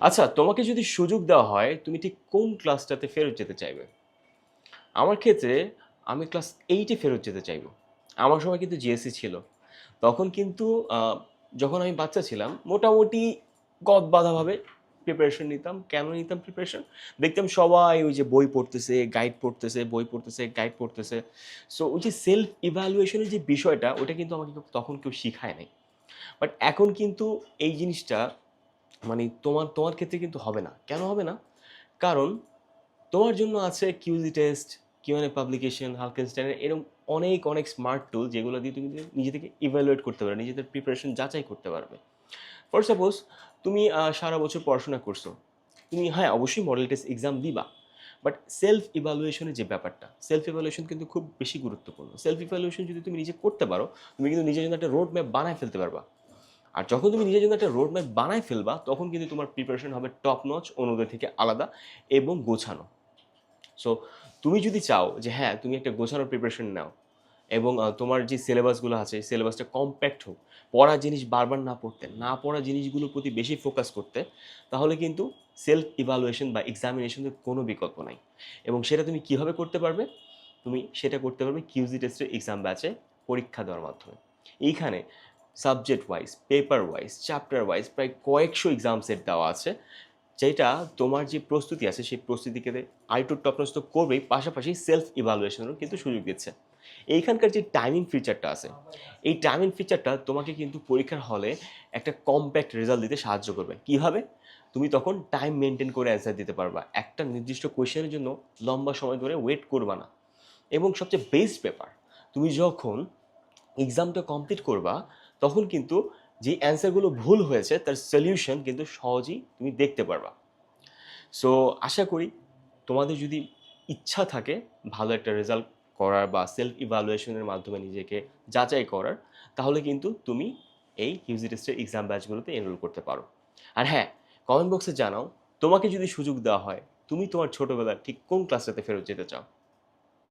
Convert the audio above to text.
আচ্ছা তোমাকে যদি সুযোগ দেওয়া হয়, তুমি ঠিক কোন ক্লাসটাতে ফেরত যেতে চাইবে? আমার ক্ষেত্রে আমি ক্লাস এইটে ফেরত যেতে চাইব। আমার সময় কিন্তু জিএসসি ছিল। তখন কিন্তু যখন আমি বাচ্চা ছিলাম, মোটামুটি গদ বাঁধাভাবে প্রিপারেশন নিতাম। কেন নিতাম প্রিপারেশন দেখতাম সবাই ওই যে বই পড়তেছে গাইড পড়তেছে, বই পড়তেছে গাইড পড়তেছে। সো ওই যে সেলফ ইভ্যালুয়েশনের যে বিষয়টা ওটা কিন্তু আমাকে তখন কেউ শিখায় নাই। বাট এখন কিন্তু এই জিনিসটা মানে তোমার তোমার ক্ষেত্রে কিন্তু হবে না। কেন হবে না? কারণ তোমার জন্য আছে কিউজি টেস্ট কিউএনএ পাবলিকেশন হালকেনস্টাইনের এরকম অনেক অনেক স্মার্ট টুল যেগুলো দিয়ে তুমি নিজে থেকে ইভ্যালুয়েট করতে পারবে, নিজেদের প্রিপারেশন যাচাই করতে পারবে। ফর সাপোজ তুমি সারা বছর পড়াশোনা করছ। তুমি হ্যাঁ অবশ্যই মডেল টেস্ট এক্সাম দিবা বাট সেলফ ইভ্যালুয়েশনের যে ব্যাপারটা সেলফ ইভ্যালুয়েশন কিন্তু খুব বেশি গুরুত্বপূর্ণ। সেলফ ইভ্যালুয়েশন যদি তুমি নিজে করতে পারো, তুমি কিন্তু নিজের জন্য একটা রোড ম্যাপ বানায় ফেলতে পারবা। আর যখন তুমি নিজের জন্য একটা রোড ম্যাপ বানায় ফেলবা, তখন কিন্তু তোমার প্রিপারেশন হবে টপ নচ অন্যদের থেকে আলাদা এবং গোছানো। সো তুমি যদি চাও যে হ্যাঁ তুমি একটা গোছানোর প্রিপারেশন নাও এবং তোমার যে সিলেবাসগুলো আছে সিলেবাসটা কম্প্যাক্ট হোক, পড়া জিনিস বারবার না পড়তে, না পড়া জিনিসগুলোর প্রতি বেশি ফোকাস করতে, তাহলে কিন্তু সেলফ ইভালুয়েশন বা এক্সামিনেশনের কোনো বিকল্প নাই। এবং সেটা তুমি কীভাবে করতে পারবে? তুমি সেটা করতে পারবে কিউজি টেস্টের এক্সাম ব্যাচে পরীক্ষা দেওয়ার মাধ্যমে। এইখানে subject wise paper wise chapter wise প্রায় কয়েকশো এক্সাম সেট দেওয়া আছে, যেটা তোমার যে প্রস্তুতি আছে, সেই প্রস্তুতিকে আইটু টপনস তো করবেই, পাশাপাশি সেলফ ইভালুয়েশনেরও কিন্তু সুযোগ দিচ্ছে। এইখানকার যে টাইমিং ফিচারটা আছে, এই টাইমিং ফিচারটা তোমাকে কিন্তু পরীক্ষার হলে একটা কম্প্যাক্ট রেজাল্ট দিতে সাহায্য করবে। কীভাবে? তুমি তখন টাইম মেনটেন করে অ্যান্সার দিতে পারবা। একটা নির্দিষ্ট কোয়েশনের জন্য লম্বা সময় ধরে ওয়েট করবা না। এবং সবচেয়ে বেস্ট পেপার তুমি যখন এক্সামটা কমপ্লিট করবা তখন কিন্তু যে অ্যান্সারগুলো ভুল হয়েছে, তার সলিউশন কিন্তু সহজেই তুমি দেখতে পারবা। সো আশা করি তোমাদের যদি ইচ্ছা থাকে ভালো একটা রেজাল্ট করার বা সেলফ ইভালুয়েশনের মাধ্যমে নিজেকে যাচাই করার, তাহলে কিন্তু তুমি এই ইউজি টেস্টের এক্সাম ব্যাচগুলোতে এনরোল করতে পারো। আর হ্যাঁ কমেন্ট বক্সে জানাও, তোমাকে যদি সুযোগ দেওয়া হয়, তুমি তোমার ছোটোবেলার ঠিক কোন ক্লাসটাতে ফেরত যেতে চাও?